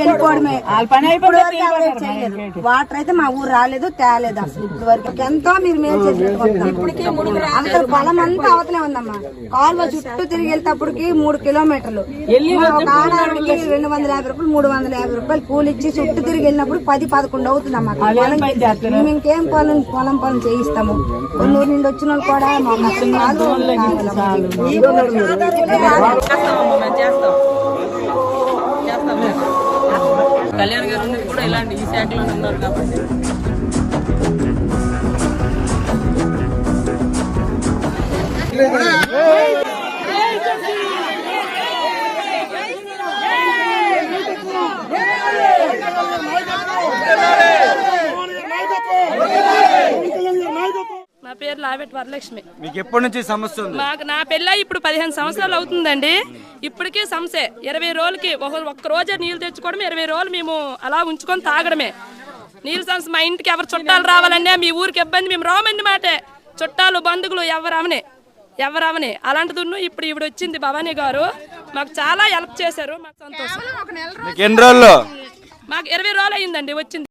వెళ్ళిపోవడమే. వాటర్ అయితే. మా ఊరు రాలేదు తేలేదు అసలు. ఇప్పుడు వరకు ఎంతో మీరు మేలు చేసినట్టు అంత పొలం అంతా అవతలే ఉందమ్మా. కాలువ చుట్టూ తిరిగి వెళ్తేప్పటికి మూడు కిలోమీటర్లు. ఒక ఆడవాడికి రెండు వందల యాభై రూపాయలు మూడు వందల యాభై రూపాయలు కూలి ఇచ్చి చుట్టూ తిరిగి వెళ్ళినప్పుడు పది పదకొండు అవుతుందమ్మా. పొలం మేము ఇంకేం పొలం పొలం పొలం చేయిస్తాము. కొన్నూరు నుండి వచ్చిన వాళ్ళు కూడా మా మొత్తం కాదు. కళ్యాణ్ గారు ఉన్నది కూడా ఇలాంటి ఈ శాఖలోనే ఉన్నారు కాబట్టి. నా పేరు లావెట్ వరలక్ష్మి. మీకు ఎప్పటి నుంచి సమస్య ఉంది? మాకు నా పెళ్ళై ఇప్పుడు పదిహేను సంవత్సరాలు అవుతుందండి. ఇప్పటికీ సమస్య ఇరవై రోజులకి ఒక ఒక్క రోజే నీళ్ళు తెచ్చుకోవడం ఇరవై రోజులు మేము అలా ఉంచుకొని తాగడమే. నీళ్ళ సమస్య మా ఇంటికి ఎవరు చుట్టాలు రావాలంటే మీ ఊరికి ఇబ్బంది మేము రామండి మాటే. చుట్టాలు బంధువులు ఎవరవనే ఎవరవని అలాంటిది ఇప్పుడు ఇప్పుడు వచ్చింది భవానీ గారు. మాకు చాలా హెల్ప్ చేశారు మాకు సంతోషం. మీకు ఎన్ని రోజుల్లో మాకు ఇరవై రోజులు అయిందండి వచ్చింది.